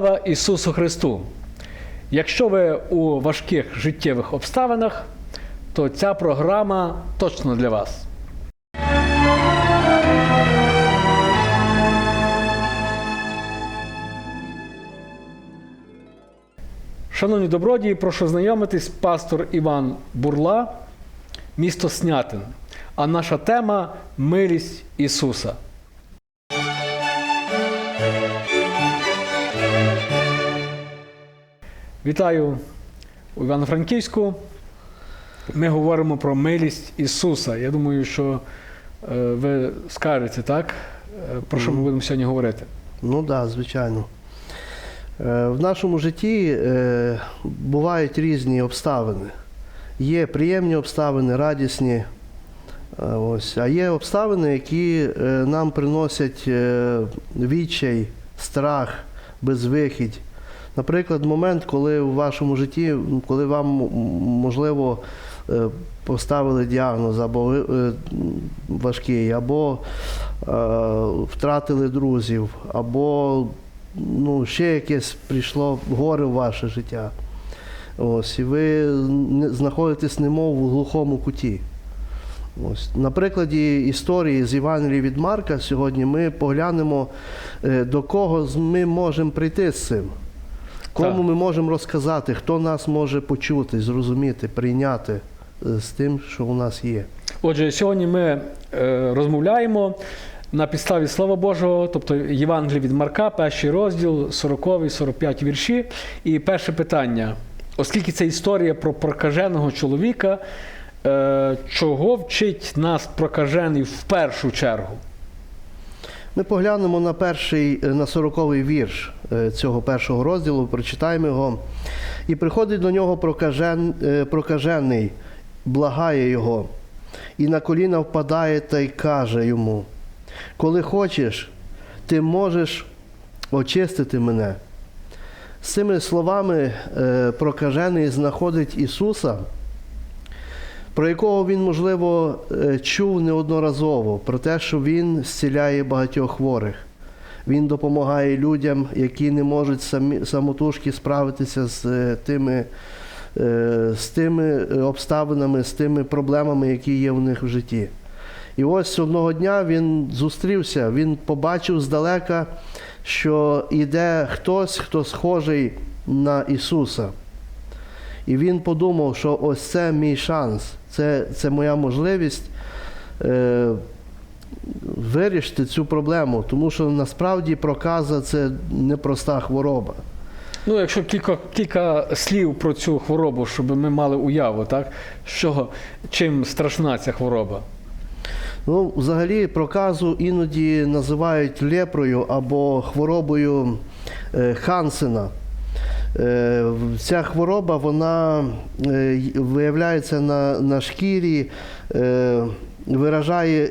Слава Ісусу Христу! Якщо ви у важких життєвих обставинах, то ця програма точно для вас. Шановні добродії, прошу знайомитись, пастор Іван Бурла, місто Снятин. А наша тема милість Ісуса. Вітаю у Івано-Франківську. Ми говоримо про милість Ісуса. Я думаю, що е, ви скажете, так? Е, Про що ми будемо сьогодні говорити? Ну так, да, звичайно. Е, В нашому житті бувають різні обставини. Є приємні обставини, радісні. Ось. А є обставини, які нам приносять відчай, страх, безвихідь. Наприклад, момент, коли в вашому житті, коли вам можливо е, поставили діагноз або е, важкий, або е, втратили друзів, або ну, ще якесь прийшло горе в ваше життя. Ось, і ви знаходитесь немов у глухому куті. Ось. На прикладі історії з Євангелії від Марка сьогодні ми поглянемо, до кого ми можемо прийти з цим. Кому Так. ми можемо розказати, хто нас може почути, зрозуміти, прийняти е, з тим, що у нас є. Отже, сьогодні ми е, розмовляємо на підставі Слова Божого, тобто Євангелія від Марка, перший розділ, 40 45 вірші. І перше питання: оскільки це історія про прокаженого чоловіка, е, чого вчить нас прокажений в першу чергу? Ми поглянемо на перший, е, на сороковий вірш е, цього першого розділу, прочитаємо його. І приходить до нього прокажен, е, прокажений, благає його, і на коліна впадає та й каже йому: Коли хочеш, ти можеш очистити мене. З цими словами прокажений знаходить Ісуса, про якого він, можливо, е, чув неодноразово, про те, що він зціляє багатьох хворих. Він допомагає людям, які не можуть самі, самотужки справитися з е, тими, е, з тими обставинами, з тими проблемами, які є в них в житті. І ось одного дня він зустрівся, він побачив здалека, що йде хтось, хто схожий на Ісуса. І він подумав, що ось це мій шанс, це, це моя можливість е, вирішити цю проблему, тому що насправді проказа це непроста хвороба. Ну, якщо кілька, кілька слів про цю хворобу, щоб ми мали уяву, так? Що, чим страшна ця хвороба? Ну, взагалі, проказу іноді називають лепрою або хворобою е, Хансена. Е, Ця хвороба вона е, виявляється на, на шкірі, е, виражає,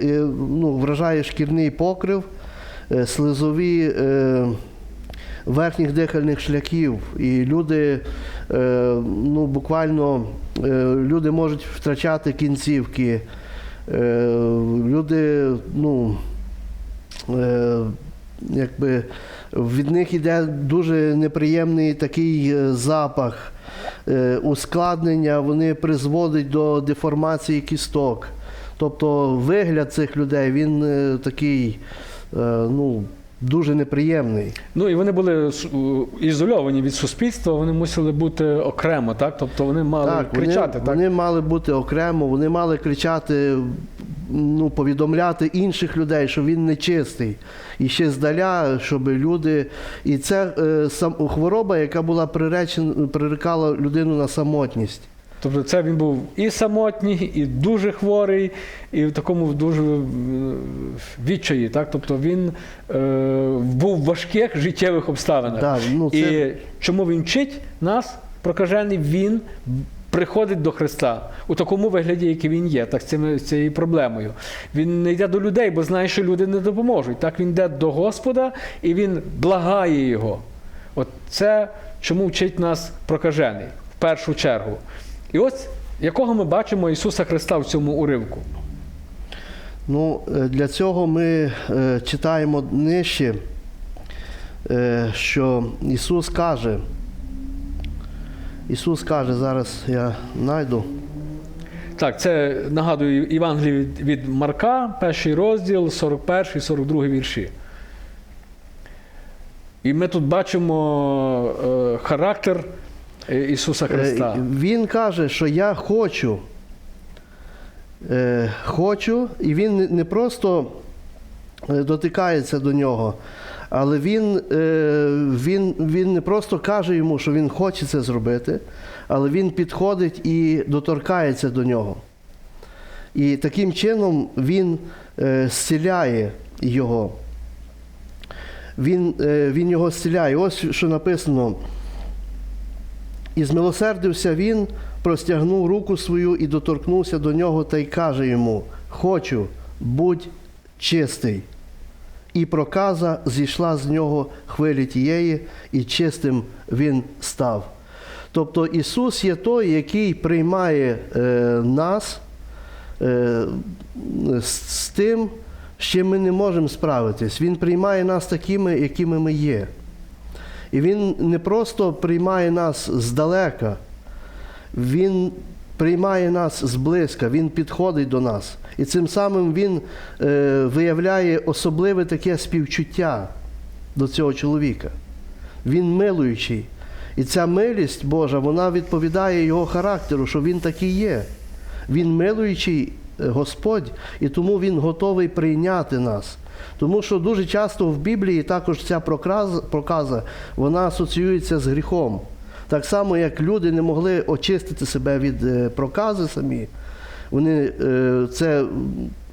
ну, вражає шкірний покрив, слизові верхніх дихальних шляхів. І люди ну, буквально люди можуть втрачати кінцівки. Люди, ну, якби від них йде дуже неприємний такий е, запах, е, ускладнення, вони призводять до деформації кісток. Тобто вигляд цих людей він е, такий ну, дуже неприємний. Ну і вони були ізольовані від суспільства, вони мусили бути окремо, так? Тобто вони мали Так, кричати, вони, так? вони мали бути окремо, вони мали кричати, ну, повідомляти інших людей, що він нечистий. І ще здаля, щоб люди. І це е, сам, хвороба, яка була приречена, прирекала людину на самотність. Тобто це він був і самотній, і дуже хворий, і в такому дуже е, відчаї, так? Тобто він е, був в важких життєвих обставинах. Да, ну, це- І чому він вчить нас, прокажений, він приходить до Христа у такому вигляді, який він є, так з цією проблемою. Він не йде до людей, бо знає, що люди не допоможуть. Так він йде до Господа і він благає його. От це чому вчить нас прокажений в першу чергу. І ось якого ми бачимо Ісуса Христа в цьому уривку. Ну, е, для цього ми е, читаємо нижче е, що Ісус каже, Ісус каже, зараз я знайду. Так, це нагадую Євангеліє від, від Марка, перший розділ, 41, 42 вірші. І ми тут бачимо е, характер е, Ісуса Христа. Е, Він каже, що я хочу. Е, Хочу, і він не- не просто е, дотикається до нього, але він, е, він, він не просто каже йому, що він хоче це зробити, але він підходить і доторкається до нього. І таким чином він е, зціляє його. Він, е, він його зціляє. Ось що написано. І змилосердився він, простягнув руку свою і доторкнувся до нього та й каже йому: Хочу, будь чистий. І проказа зійшла з нього хвилі тієї, і чистим він став. Тобто Ісус є той, який приймає е, нас е, з, тим, з чим ми не можемо справитись. Він приймає нас такими, якими ми є. І Він не просто приймає нас здалека, Він приймає нас зблизька, Він підходить до нас. І цим самим Він е, виявляє особливе таке співчуття до цього чоловіка. Він милуючий. І ця милість Божа, вона відповідає його характеру, що він такий є. Він милуючий е, Господь, і тому Він готовий прийняти нас. Тому що дуже часто в Біблії також ця проказа, вона асоціюється з гріхом. Так само, як люди не могли очистити себе від е, прокази самі, вони е, це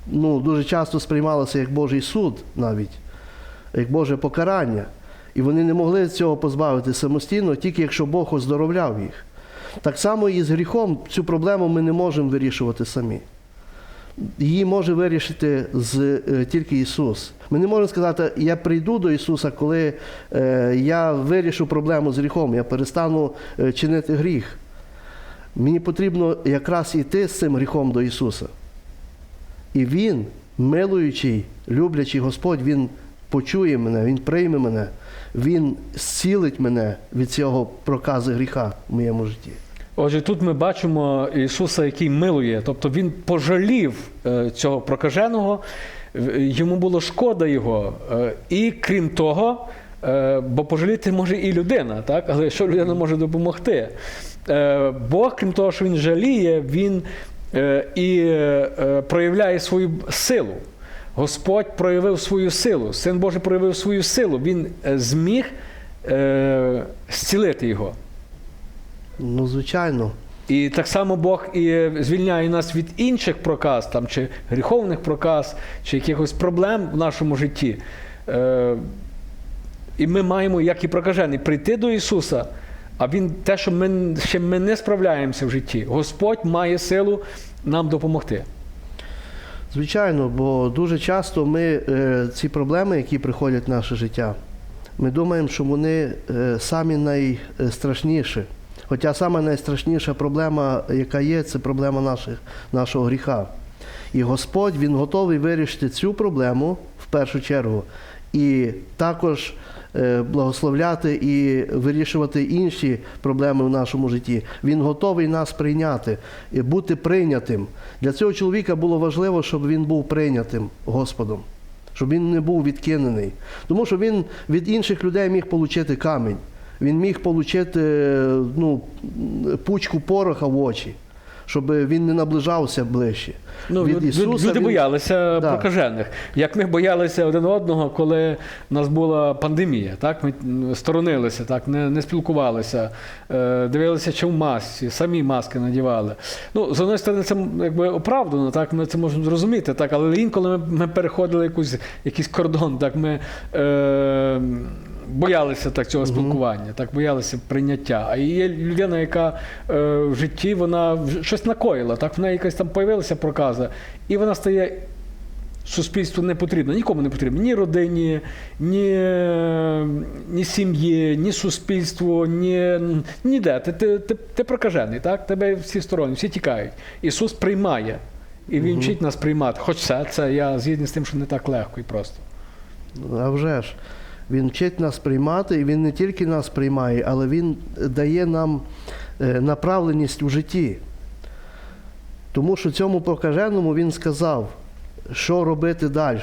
ну, дуже часто сприймалося як Божий суд навіть, як Боже покарання. І вони не могли цього позбавити самостійно, тільки якщо Бог оздоровляв їх. Так само і з гріхом цю проблему ми не можемо вирішувати самі. Її може вирішити з, е, тільки Ісус. Ми не можемо сказати, я прийду до Ісуса, коли е, я вирішу проблему з гріхом, я перестану е, чинити гріх. Мені потрібно якраз йти з цим гріхом до Ісуса. І Він, милуючий, люблячий Господь, Він почує мене, Він прийме мене, Він зцілить мене від цього проказу гріха в моєму житті. Отже, тут ми бачимо Ісуса, який милує, тобто Він пожалів е, цього прокаженого, йому було шкода його. Е, І крім того, е, бо пожаліти може і людина, так? але що людина може допомогти? Е, Бог, крім того, що він жаліє, він е, і е, проявляє свою силу. Господь проявив свою силу, Син Божий проявив свою силу. Він е, зміг е, зцілити його. Ну, звичайно. І так само Бог і звільняє нас від інших проказ, там, чи гріховних проказ, чи якихось проблем в нашому житті. Е, і ми маємо, як і прокажений, прийти до Ісуса, а Він те, що ми ще ми не справляємося в житті, Господь має силу нам допомогти. Звичайно, бо дуже часто ми е, ці проблеми, які приходять в наше життя, ми думаємо, що вони е, самі найстрашніші. Хоча саме найстрашніша проблема, яка є, це проблема наших, нашого гріха. І Господь Він готовий вирішити цю проблему в першу чергу, і також е, благословляти і вирішувати інші проблеми в нашому житті. Він готовий нас прийняти і бути прийнятим. Для цього чоловіка було важливо, щоб він був прийнятим Господом, щоб він не був відкинений. Тому що він від інших людей міг отримати камінь. Він міг отримати ну, пучку пороха в очі, щоб він не наближався ближче. Ну, Від Ісуса люди він- боялися Да. прокажених. Як ми боялися один одного, коли в нас була пандемія. Так? Ми сторонилися, так? Не, не спілкувалися, е, дивилися, чи в масці, самі маски надівали. Ну, з однієї сторони, це якби оправдано, так? ми це можемо зрозуміти, так? але інколи ми, ми переходили якусь, якийсь кордон, так? ми е, боялися так, цього спілкування, так? боялися прийняття. А є людина, яка е, в житті вона щось накоїла, так? в неї якась там появилася проказа, і вона стає суспільству не потрібна, нікому не потрібна, ні родині, ні, ні сім'ї, ні суспільству, ні, ніде. Ти, ти, ти, ти прокажений, так? Тебе всі сторони, всі тікають. Ісус приймає. І Він вчить нас приймати. Хоч це, це я згідний з тим, що не так легко і просто. А вже ж. Він вчить нас приймати, і він не тільки нас приймає, але він дає нам е, направленість у житті. Тому що цьому прокаженому він сказав, що робити далі.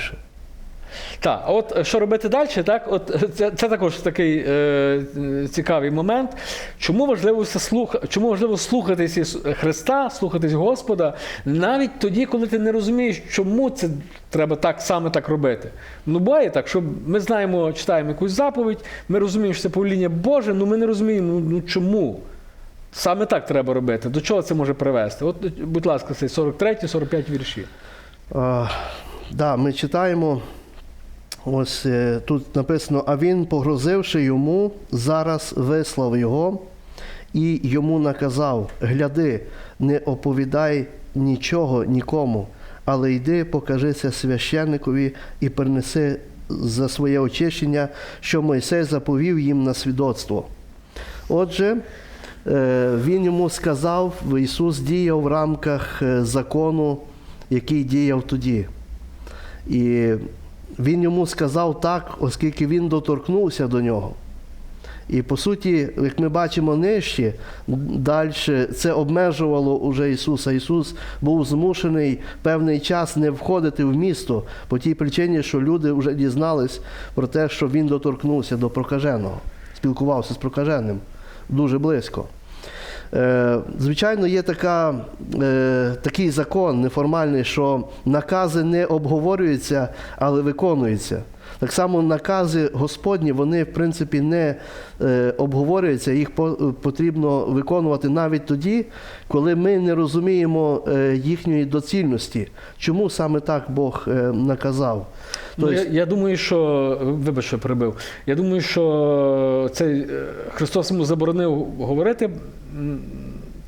Так, от е, що робити далі? Так, от е, це, це також такий е, е, цікавий момент. Чому важливо слух, чому важливо слухатись Ісу- Христа, слухатись Господа, навіть тоді, коли ти не розумієш, чому це треба так саме так робити. Ну, буває так, що ми знаємо, читаємо якусь заповідь, ми розуміємо, що це повеління Боже, але ми не розуміємо, ну, ну чому. Саме так треба робити. До чого це може привести? От, е, будь ласка, цей 43-45 вірші. А, да, ми читаємо, ось е, тут написано, а він, погрозивши йому, зараз вислав його і йому наказав: гляди, не оповідай нічого нікому, але йди, покажися священникові і принеси за своє очищення, що Мойсей заповів їм на свідоцтво. Отже, е, він йому сказав, Ісус діяв в рамках е, закону, який діяв тоді. І він йому сказав так, оскільки він доторкнувся до нього. І по суті, як ми бачимо нижче, далі це обмежувало уже Ісуса. Ісус був змушений певний час не входити в місто по тій причині, що люди вже дізнались про те, що він доторкнувся до прокаженого, спілкувався з прокаженим дуже близько. Е, Звичайно, є така, е, такий закон неформальний, що накази не обговорюються, але виконуються. Так само накази Господні, вони в принципі не е, обговорюються, їх потрібно виконувати навіть тоді, коли ми не розуміємо їхньої доцільності. Чому саме так Бог наказав? Ну, Тобто- я, я думаю, що вибач, що я. Я думаю, що цей Христос йому заборонив говорити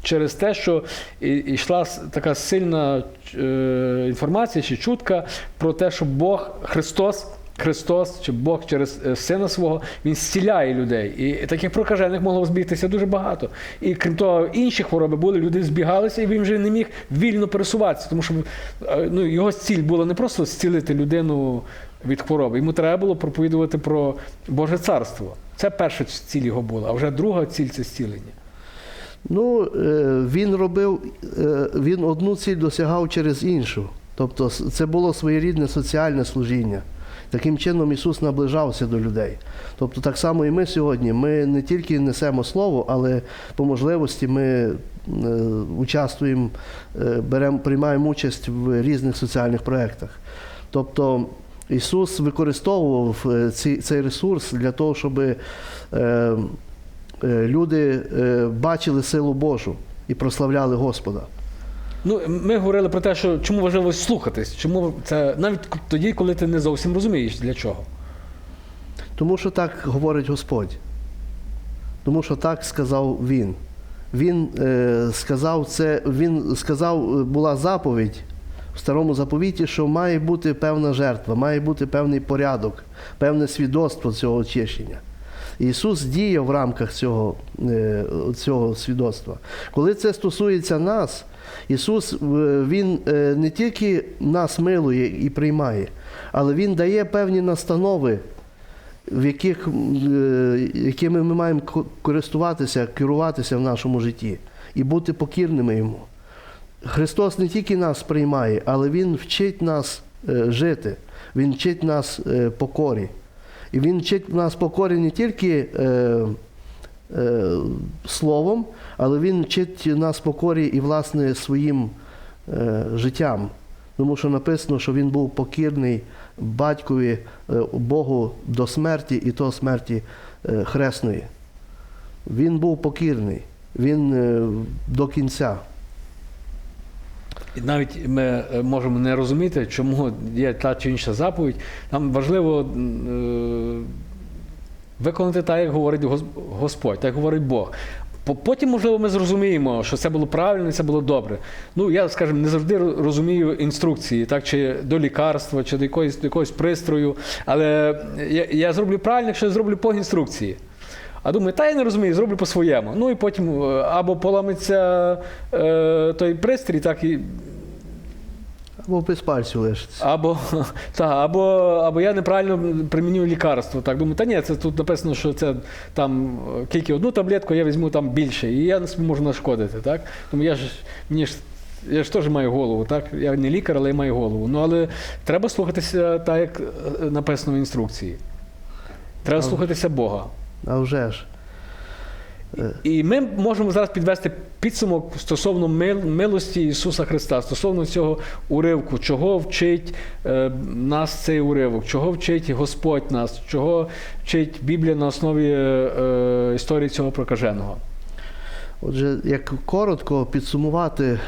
через те, що йшла така сильна е, інформація чи чутка про те, що Бог Христос. Христос чи Бог через е, сина свого він зціляє людей. І таких прокажених могло збігтися дуже багато. І крім того, інші хвороби були, люди збігалися, і він вже не міг вільно пересуватися, тому що е, ну, його ціль була не просто зцілити людину від хвороби. Йому треба було проповідувати про Боже царство. Це перша ціль його була, а вже друга ціль це зцілення. Ну, е, він робив, е, він одну ціль досягав через іншу. Тобто це було своєрідне соціальне служіння. Таким чином Ісус наближався до людей. Тобто так само і ми сьогодні. Ми не тільки несемо слово, але по можливості ми е, участвуємо, беремо, приймаємо участь в різних соціальних проєктах. Тобто Ісус використовував цей ресурс для того, щоб люди е, бачили силу Божу і прославляли Господа. Ну, ми говорили про те, що чому важливо слухатись, чому це навіть тоді, коли ти не зовсім розумієш для чого. Тому що так говорить Господь. Тому що так сказав Він. Він е, сказав це, він сказав, е, була заповідь в старому заповіті, що має бути певна жертва, має бути певний порядок, певне свідоцтво цього очищення. Ісус діє в рамках цього, е, цього свідоцтва. Коли це стосується нас, Ісус е, Він е, не тільки нас милує і приймає, але Він дає певні настанови, в яких, якими ми маємо користуватися, керуватися в нашому житті і бути покірними йому. Христос не тільки нас приймає, але Він вчить нас жити, Він вчить нас покорі. І Він вчить нас покорі не тільки е, е, словом, але Він вчить нас покорі і, власне, своїм е, життям. Тому що написано, що він був покірний батькові е, Богу до смерті і то смерті е, хресної. Він був покірний, він е, до кінця. Навіть ми е, можемо не розуміти, чому є та чи інша заповідь. Нам важливо е, виконати так, як говорить Господь, так як говорить Бог. Потім, можливо, ми зрозуміємо, що це було правильно це було добре. Ну, я, скажімо, не завжди розумію інструкції, так, чи до лікарства, чи до якоїсь, до якогось пристрою. Але я, я зроблю правильно, якщо я зроблю по інструкції. А думаю, та я не розумію, зроблю по-своєму. Ну і потім е, або поламиться е, той пристрій, так і Або без пальців лишиться. Або, та, або, або я неправильно приміню лікарство. Так думаю, та ні, це тут написано, що це там е, тільки одну таблетку, я візьму там більше, і я можу нашкодити. Так? Тому я ж мені ж. Я ж теж маю голову, так? Я не лікар, але я маю голову. Ну але треба слухатися так, як е, написано в інструкції. Треба слухатися Бога. А вже ж. І ми можемо зараз підвести підсумок стосовно милості Ісуса Христа, стосовно цього уривку, чого вчить е, нас цей уривок, чого вчить Господь нас, чого вчить Біблія на основі е, е, історії цього прокаженого. Отже, як коротко підсумувати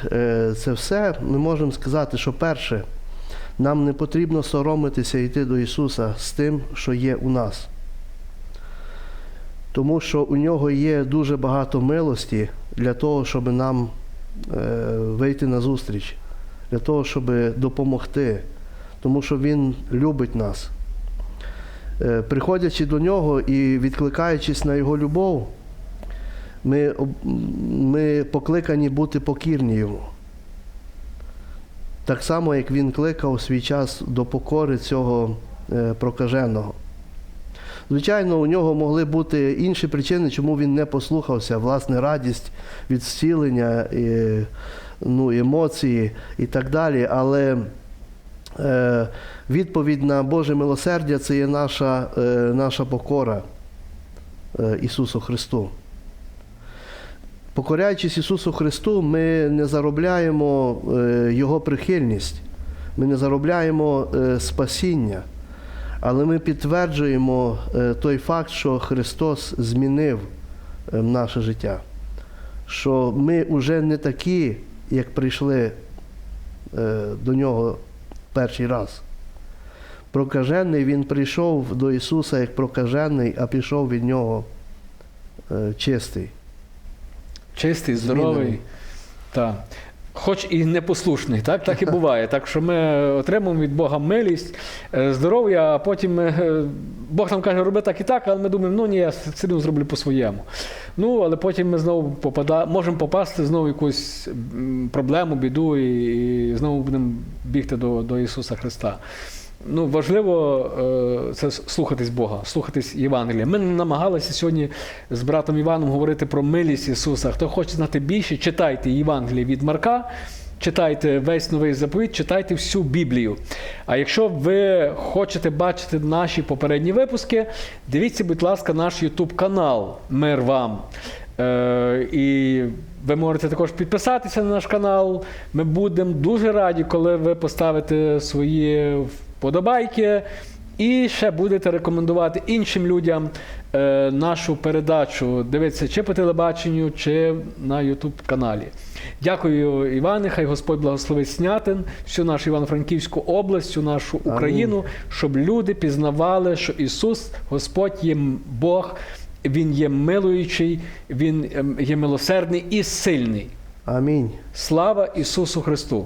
це все, ми можемо сказати, що перше, нам не потрібно соромитися йти до Ісуса з тим, що є у нас. Тому що у нього є дуже багато милості для того, щоб нам е, вийти на зустріч, для того, щоб допомогти, тому що Він любить нас. Е, приходячи до нього і відкликаючись на Його любов, ми, ми покликані бути покірні йому. Так само, як він кликав свій час до покори цього е, прокаженого. Звичайно, у нього могли бути інші причини, чому він не послухався, власне, радість від зцілення, і, ну, емоції і так далі. Але е, відповідь на Боже милосердя це є наша, е, наша покора е, Ісусу Христу. Покоряючись Ісусу Христу, ми не заробляємо е, Його прихильність, ми не заробляємо е, спасіння, але ми підтверджуємо е, той факт, що Христос змінив е, наше життя, що ми вже не такі, як прийшли е, до Нього перший раз. Прокажений Він прийшов до Ісуса як прокажений, а пішов від Нього чистий. Чистий, здоровий. Так. Хоч і непослушний, так? так і буває. Так що ми отримуємо від Бога милість, е, здоров'я, а потім е, Бог нам каже, роби так і так, але ми думаємо, ну ні, я все одно зроблю по-своєму. Ну, але потім ми знову попада... можемо попасти знову в якусь проблему, біду, і, і знову будемо бігти до, до Ісуса Христа. Ну, важливо е, це слухатись Бога, слухатись Євангелія. Ми намагалися сьогодні з братом Іваном говорити про милість Ісуса. Хто хоче знати більше, читайте Євангеліє від Марка, читайте весь новий заповіт, читайте всю Біблію. А якщо ви хочете бачити наші попередні випуски, дивіться, будь ласка, наш YouTube канал Мир вам. Е, і ви можете також підписатися на наш канал. Ми будемо дуже раді, коли ви поставите свої вподобайки і ще будете рекомендувати іншим людям е, нашу передачу. Дивитися чи по телебаченню, чи на YouTube каналі. Дякую, Іване. Хай Господь благословить Снятин, всю нашу Івано-Франківську область, всю нашу. Україну, щоб люди пізнавали, що Ісус, Господь є Бог, Він є милуючий, Він ем, є милосердний і сильний. Амінь. Слава Ісусу Христу!